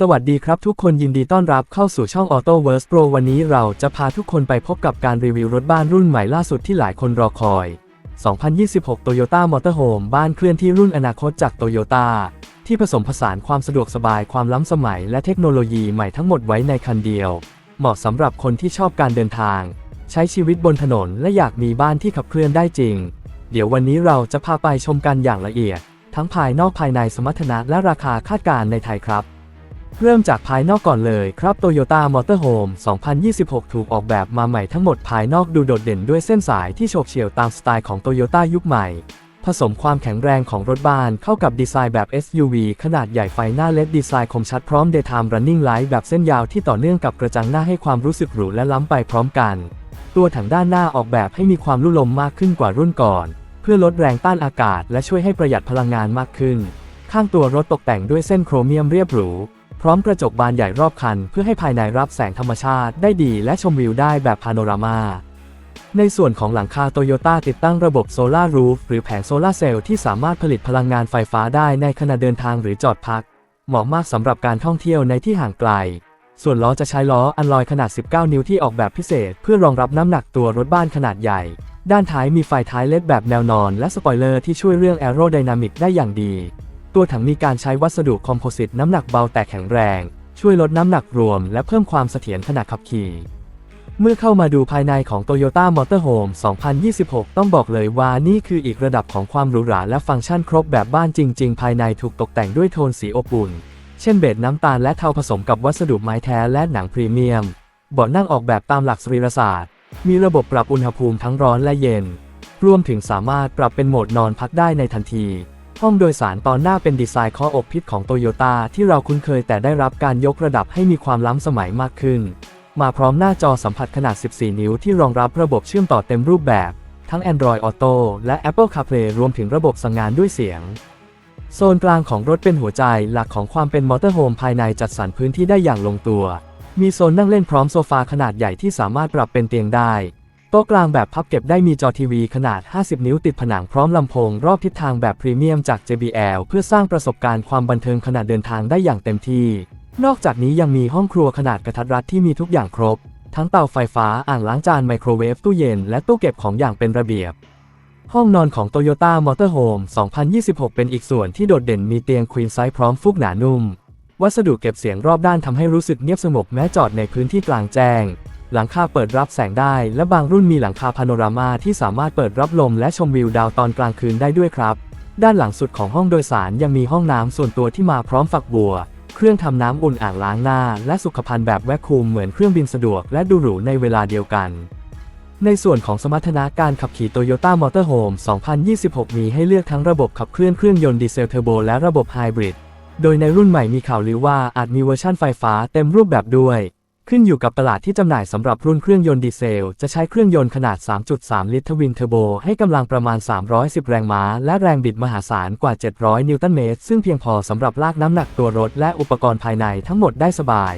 สวัสดีครับทุกคนยินดีต้อนรับเข้าสู่ช่อง Auto w o r s Pro วันนี้เราจะพาทุกคนไปพบกับการรีวิวรถบ้านรุ่นใหม่ล่าสุดที่หลายคนรอคอย 2026 Toyota Motorhome บ้านเคลื่อนที่รุ่นอนาคตจาก Toyota ที่ผสมผสานความสะดวกสบายความล้ำสมัยและเทคโนโลยีใหม่ทั้งหมดไว้ในคันเดียว เหมาะสำหรับคนที่ชอบการเดินทาง ใช้ชีวิตบนถนนและอยากมีบ้านที่ขับเคลื่อนได้จริง เดี๋ยววันนี้เราจะพาไปชมกันอย่างละเอียด ทั้งภายนอกภายในสมรรถนะและราคาคาดการณ์ในไทยครับ เริ่มจากภายนอกก่อนเลยครับ Toyota Motorhome 2026 ถูกออกแบบมาใหม่ทั้งหมดภายนอกดูโดดเด่นด้วยเส้นสายที่โฉบเฉี่ยวตามสไตล์ของ Toyota ยุคใหม่ ผสมความแข็งแรงของรถบ้านเข้ากับดีไซน์แบบ SUV ขนาดใหญ่ไฟหน้าเลดดีไซน์คมชัดพร้อม Daytime Running Light แบบเส้นยาวที่ต่อเนื่องกับกระจังหน้าให้ความรู้สึกหรูและล้ำไปพร้อมกัน ตัวถังด้านหน้าออกแบบให้มีความลุ่ลมมากขึ้นกว่ารุ่นก่อน เพื่อลดแรงต้านอากาศ และช่วยให้ประหยัดพลังงานมากขึ้น ข้างตัวรถตกแต่งด้วยเส้นโครเมียมเรียบหรู พร้อมกระจกบานใหญ่รอบคัน เพื่อให้ภายในรับแสงธรรมชาติได้ดีและชมวิวได้แบบพาโนรามา ในส่วนของหลังคาโตโยต้าติดตั้งระบบโซลาร์รูฟหรือแผงโซลาร์เซลล์ที่สามารถผลิตพลังงานไฟฟ้าได้ในขณะเดินทางหรือจอดพัก เหมาะมากสำหรับการท่องเที่ยวในที่ห่างไกล ส่วนล้อจะใช้ล้ออันลอยขนาด 19 นิ้วที่ออกแบบพิเศษ เพื่อรองรับน้ำหนักตัวรถบ้านขนาดใหญ่ ด้านท้ายมีไฟท้ายเล็ดแบบแนวนอน และสปอยเลอร์ที่ช่วยเรื่องแอโรไดนามิกได้อย่างดี ตัวถังมีการใช้วัสดุคอมโพสิตน้ำหนักเบาแต่แข็งแรง ช่วยลดน้ำหนักรวม และเพิ่มความเสถียรขณะขับขี่ เมื่อเข้ามาดูภายในของ Toyota Motorhome 2026 ต้องบอกเลยว่านี่คืออีกระดับของความหรูหราและฟังก์ชันครบแบบบ้านจริง ๆ ภายในถูกตกแต่งด้วยโทนสีอบอุ่น เช่นเบจน้ำตาลและเทาผสมกับวัสดุไม้แท้และหนังพรีเมียมเบาะนั่งออกแบบตามหลักสรีรศาสตร์ มีระบบปรับอุณหภูมิทั้งร้อนและเย็น รวมถึงสามารถปรับเป็นโหมดนอนพักได้ในทันที ห้องโดยสารตอนหน้าเป็นดีไซน์ข้ออกพิษของโตโยต้าที่เราคุ้นเคยแต่ได้รับการยกระดับให้มีความล้ำสมัยมากขึ้น มาพร้อมหน้าจอสัมผัสขนาด 14 นิ้วที่รองรับระบบเชื่อมต่อเต็มรูปแบบ ทั้ง Android Auto และ Apple CarPlay รวมถึงระบบสั่งงานด้วยเสียง โซนกลางของรถเป็นหัวใจหลักของความเป็นมอเตอร์โฮมภายในจัดสรรพื้นที่ได้อย่างลงตัว มีโซนนั่งเล่นพร้อมโซฟาขนาดใหญ่ที่สามารถปรับเป็นเตียงได้ โต๊ะกลางแบบพับเก็บได้มีจอทีวีขนาด 50 นิ้วติดผนังพร้อมลำโพงรอบทิศทางแบบพรีเมียมจาก JBL เพื่อสร้างประสบการณ์ความบันเทิงขณะเดินทางได้อย่างเต็มที่ นอกจากนี้ยังมีห้องครัวขนาดกระทัดรัดที่มีทุกอย่างครบ ทั้งเตาไฟฟ้าอ่างล้างจานไมโครเวฟตู้เย็นและตู้เก็บของอย่างเป็นระเบียบ ห้องนอนของ Toyota Motorhome 2026 เป็นอีกส่วนที่โดดเด่นมีเตียงควีนไซส์พร้อมฟูกหนานุ่ม วัสดุเก็บเสียงรอบด้านทำให้รู้สึกเงียบสงบแม้จอดในพื้นที่กลางแจ้ง หลังคาเปิดรับแสงได้ และบางรุ่นมีหลังคาพาโนรามาที่สามารถเปิดรับลมและชมวิวดาวตอนกลางคืนได้ด้วยครับ ด้านหลังสุดของห้องโดยสารยังมีห้องน้ำส่วนตัวที่มาพร้อมฝักบัว เครื่องทำน้ำอุ่นอ่างล้างหน้า และสุขภัณฑ์แบบแวคคูมเหมือนเครื่องบินสะดวกและดูหรูในเวลาเดียวกัน ในส่วนของสมรรถนะการขับขี่ Toyota Motorhome 2026 มีให้เลือกทั้งระบบขับเคลื่อนเครื่องยนต์ดีเซลเทอร์โบและระบบไฮบริด โดยในรุ่นใหม่มีข่าวลือว่าอาจมีเวอร์ชั่นไฟฟ้าเต็มรูปแบบด้วย ขึ้นอยู่กับตลาดที่จำหน่ายสำหรับรุ่นเครื่องยนต์ดีเซล จะใช้เครื่องยนต์ขนาด 3.3 ลิตรทวินเทอร์โบ ให้กำลังประมาณ 310 แรงม้า และแรงบิดมหาศาลกว่า 700 นิวตันเมตร ซึ่งเพียงพอสำหรับลากน้ำหนักตัวรถและอุปกรณ์ภายในทั้งหมดได้สบาย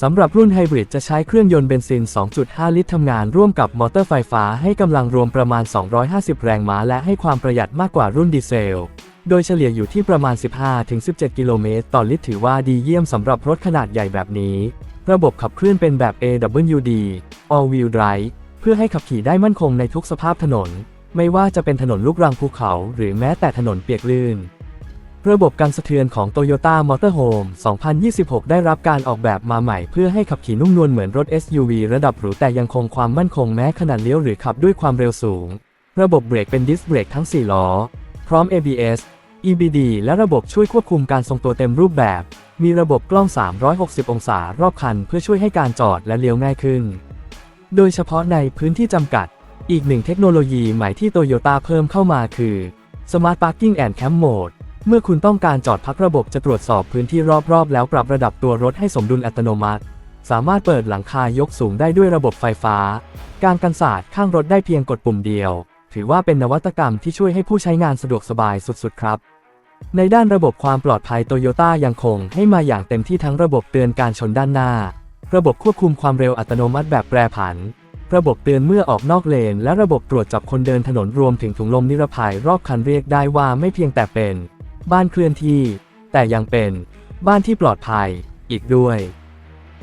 สำหรับรุ่นไฮบริดจะใช้เครื่องยนต์เบนซิน 2.5 ลิตรทำงานร่วมกับมอเตอร์ไฟฟ้าให้กำลังรวมประมาณ 250 แรงม้า และให้ความประหยัดมากกว่ารุ่นดีเซลโดยเฉลี่ยอยู่ที่ประมาณ 15-17 กิโลเมตรต่อลิตรถือว่าดีเยี่ยมสำหรับรถขนาดใหญ่แบบนี้ ระบบขับเคลื่อนเป็นแบบ AWD All Wheel Drive เพื่อให้ขับขี่ได้มั่นคงในทุกสภาพถนน ไม่ว่าจะเป็นถนนลูกรังภูเขาหรือแม้แต่ถนนเปียกลื่น ระบบการสะเทือนของ Toyota Motorhome 2026 ได้รับการออกแบบมาใหม่เพื่อให้ขับขี่นุ่มนวลเหมือนรถ SUV ระดับหรูแต่ยังคงความมั่นคงแม้ขนาดเลี้ยวหรือขับด้วยความเร็วสูง ระบบเบรกเป็นดิสเบรกทั้ง 4 ล้อ พร้อม ABS EBD และระบบช่วยควบคุมการทรงตัวเต็มรูปแบบ มีระบบกล้อง 360 องศารอบคันเพื่อช่วยให้การจอดและเลี้ยวง่ายขึ้น โดยเฉพาะในพื้นที่จำกัด อีกหนึ่งเทคโนโลยีใหม่ที่โตโยต้าเพิ่มเข้ามาคือ Smart Parking and Camp Mode เมื่อคุณต้องการจอดพักระบบจะตรวจสอบพื้นที่รอบๆ แล้วปรับระดับตัวรถให้สมดุลอัตโนมัติ สามารถเปิดหลังคายกสูงได้ด้วยระบบไฟฟ้า การกันศาสตร์ข้างรถได้เพียงกดปุ่มเดียว ถือว่าเป็นนวัตกรรมที่ช่วยให้ผู้ใช้งานสะดวกสบายสุดๆ ครับ ในด้านระบบความปลอดภัยโตโยต้ายังคงให้มาอย่างเต็มที่ทั้งระบบเตือนการชนด้านหน้า ระบบควบคุมความเร็วอัตโนมัติแบบแปรผัน ระบบเตือนเมื่อออกนอกเลน และระบบตรวจจับคนเดินถนนรวมถึงถุงลมนิรภัยรอบคันเรียกได้ว่าไม่เพียงแต่เป็น บ้านเคลื่อนที่ แต่ยังเป็น บ้านที่ปลอดภัย อีกด้วย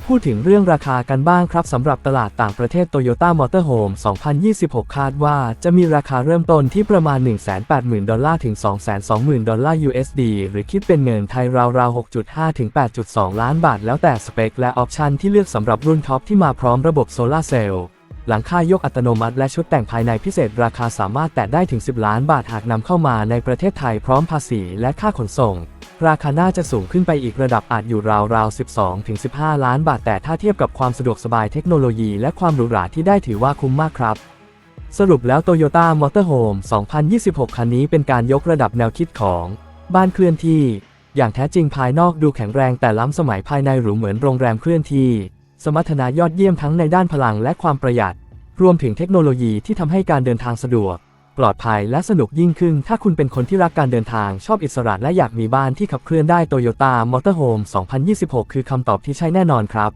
พูดถึงเรื่องราคากันบ้างครับสำหรับตลาดต่างประเทศ Toyota Motorhome 2026 คาดว่าจะมีราคาเริ่มต้นที่ประมาณ 180,000 ดอลลาร์ถึง 220,000 ดอลลาร์ USD หรือคิดเป็นเงินไทยราวๆ 6.5 ถึง 8.2 ล้านบาท แล้วแต่สเปคและออปชันที่เลือกสำหรับรุ่นท็อปที่มาพร้อมระบบโซลาร์เซลล์หลังค่ายกอัตโนมัติและชุดแต่งภายในพิเศษราคาสามารถแตะได้ถึง 10 ล้านบาทหากนำเข้ามาในประเทศไทยพร้อมภาษีและค่าขนส่ง ราคาน่าจะสูงขึ้นไปอีกระดับอาจอยู่ราวๆ 12ถึง15 ล้านบาท แต่ถ้าเทียบกับความสะดวกสบายเทคโนโลยีและความหรูหราที่ได้ถือว่าคุ้มมากครับ สรุปแล้ว Toyota Motorhome 2026 คันนี้เป็นการยกระดับแนวคิดของบ้านเคลื่อนที่ อย่างแท้จริงภายนอกดูแข็งแรงแต่ล้ำสมัยภายในหรูเหมือนโรงแรมเคลื่อนที่ สมรรถนะยอดเยี่ยมทั้งในด้านพลังและความประหยัด รวมถึงเทคโนโลยีที่ทำให้การเดินทางสะดวก ปลอดภัยและสนุกยิ่งขึ้น ถ้าคุณเป็นคนที่รักการเดินทางชอบอิสระและอยากมีบ้านที่ขับเคลื่อนได้ Toyota Motorhome 2026 คือคำตอบที่ใช่แน่นอนครับ